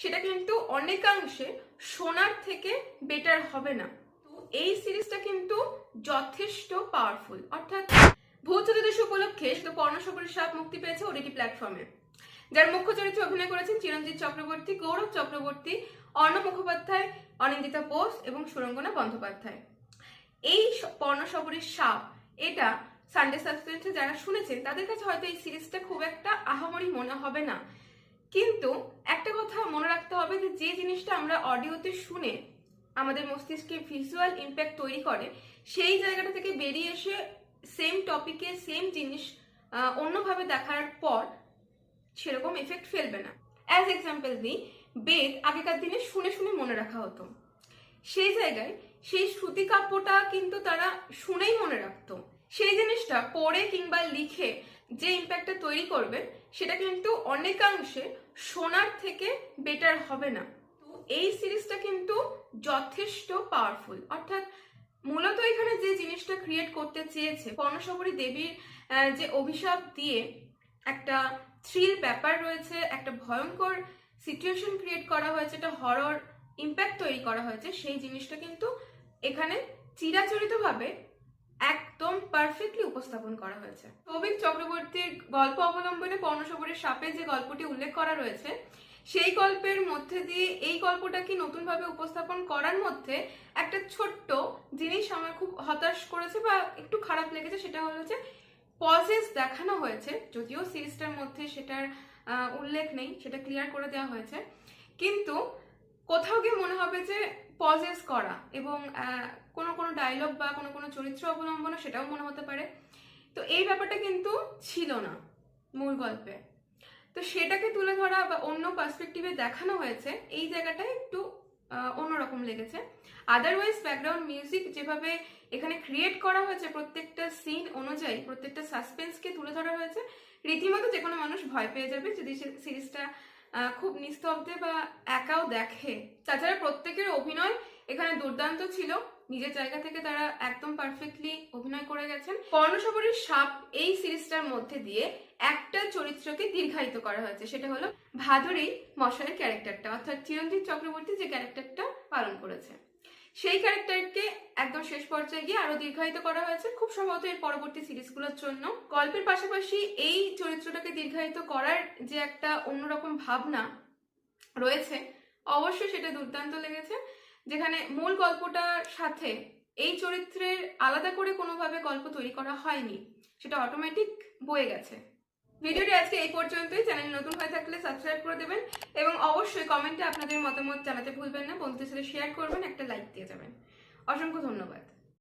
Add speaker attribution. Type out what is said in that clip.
Speaker 1: সেটা কিন্তু অনেকাংশে সোনার থেকে বেটার হবে না। তো এই সিরিজটা কিন্তু যথেষ্ট পাওয়ারফুল অর্থাৎ ভূত চতুর্দশী উপলক্ষে শুধু পর্ণসপুরের সাপ মুক্তি পেয়েছে ওটিটি প্ল্যাটফর্মে যার মুখ্য চরিত্রে অভিনয় করেছেন চিরঞ্জিত চক্রবর্তী, গৌরব চক্রবর্তী অর্ণব মুখোপাধ্যায়, অনিন্দিতা বোস এবং সুরঙ্গনা বন্দ্যোপাধ্যায়। এই পর্ণসবরীর সাপ, এটা সানডে সাসপেন্সে যারা শুনেছেন, তাদের কাছে হয়তো এই সিরিজটা খুব একটা আহামরি মনে হবে না। কিন্তু রাখতে হবে যে যে জিনিসটা আমরা অডিওতে শুনে আমাদের মস্তিষ্কে ভিজুয়াল ইম্প্যাক্ট তৈরি করে, সেই জায়গাটা থেকে বেরিয়ে এসে সেম টপিকে সেম জিনিস অন্যভাবে দেখার পর সেরকম এফেক্ট ফেলবে না। অ্যাজ এক্সাম্পল দিই বেদ আগেকার দিনে শুনে শুনে মনে রাখা হতো। সেই জায়গায় সেই শ্রুতি কাব্যটা কিন্তু তারা শুনেই মনে রাখতো। সেই জিনিসটা পড়ে কিংবা লিখে যে ইম্প্যাক্টটা তৈরি করবে, সেটা কিন্তু অনেকাংশে সোনার থেকে বেটার হবে না। তো এই সিরিজটা কিন্তু যথেষ্ট পাওয়ারফুল অর্থাৎ মূলত এখানে যে জিনিসটা ক্রিয়েট করতে চেয়েছে পর্ণসবরী দেবীর যে অভিশাপ দিয়ে একটা থ্রিল ব্যাপার রয়েছে, একটা ভয়ঙ্কর সিচুয়েশন ক্রিয়েট করা হয়েছে, একটা হরর ইম্প্যাক্ট তৈরি করা হয়েছে, সেই জিনিসটা কিন্তু এখানে চিরাচরিতভাবে পারফেক্টলি উপস্থাপন করা হয়েছে। সৌভিক চক্রবর্তীর গল্প অবলম্বনে পর্ণসবরের সাপে যে গল্পটি উল্লেখ করা রয়েছে, সেই গল্পের মধ্যে দিয়ে এই গল্পটাকে নতুনভাবে উপস্থাপন করার মধ্যে একটা ছোট্ট জিনিস আমার খুব হতাশ করেছে বা একটু খারাপ লেগেছে, সেটা হলো যে পজেস দেখানো হয়েছে, যদিও সিরিজটার মধ্যে সেটার উল্লেখ নেই, সেটা ক্লিয়ার করে দেওয়া হয়েছে। কিন্তু কোথাও গিয়ে মনে হবে যে পজেস করা এবং কোনো কোনো ডায়লগ বা কোনো কোনো চরিত্র অবলম্বন সেটাও মনে হতে পারে। তো এই ব্যাপারটা কিন্তু ছিল না মূল গল্পে। তো সেটাকে তুলে ধরা বা অন্য পার্সপেক্টিভে দেখানো হয়েছে, এই জায়গাটায় একটু অন্যরকম লেগেছে। আদারওয়াইজ ব্যাকগ্রাউন্ড মিউজিক যেভাবে এখানে ক্রিয়েট করা হয়েছে প্রত্যেকটা সিন অনুযায়ী, প্রত্যেকটা সাসপেন্সকে তুলে ধরা হয়েছে, রীতিমতো যে কোনো মানুষ ভয় পেয়ে যাবে যদি সিরিজটা খুব নিস্তব্ধে বা একাও দেখে। তাছাড়া প্রত্যেকের অভিনয় এখানে দুর্দান্ত ছিল। নিজের জায়গা থেকে তারা একদম পারফেক্টলি অভিনয় করে গেছেন। কর্ণসবরীর সাপ এই সিরিজটার মধ্যে দিয়ে একটা চরিত্রকে দীর্ঘায়িত করা হয়েছে। সেটা হলো ভাদুরী মশাইয়ের ক্যারেক্টারটা অর্থাৎ চিরঞ্জিত চক্রবর্তী যে ক্যারেক্টারটা পালন করেছে। সেই ক্যারেক্টারকে একদম শেষ পর্যায়ে গিয়ে আরও দীর্ঘায়িত করা হয়েছে। খুব সম্ভবত এর পরবর্তী সিরিজগুলোর জন্য। গল্পের পাশাপাশি এই চরিত্রটাকে দীর্ঘায়িত করার যে একটা অন্যরকম ভাবনা রয়েছে, অবশ্যই সেটা দুর্দান্ত লেগেছে। যেখানে মূল গল্পটার সাথে এই চরিত্রের আলাদা করে কোনোভাবে গল্প তৈরি করা হয়নি। সেটা অটোমেটিক বয়ে গেছে। ভিডিওটি আজকে এই পর্যন্তই। চ্যানেল নতুন হয়ে থাকলে সাবস্ক্রাইব করে দেবেন এবং অবশ্যই কমেন্টে আপনাদের মতামত জানাতে ভুলবেন না। বন্ধুদের সাথে শেয়ার করবেন, একটা লাইক দিয়ে যাবেন। অসংখ্য ধন্যবাদ।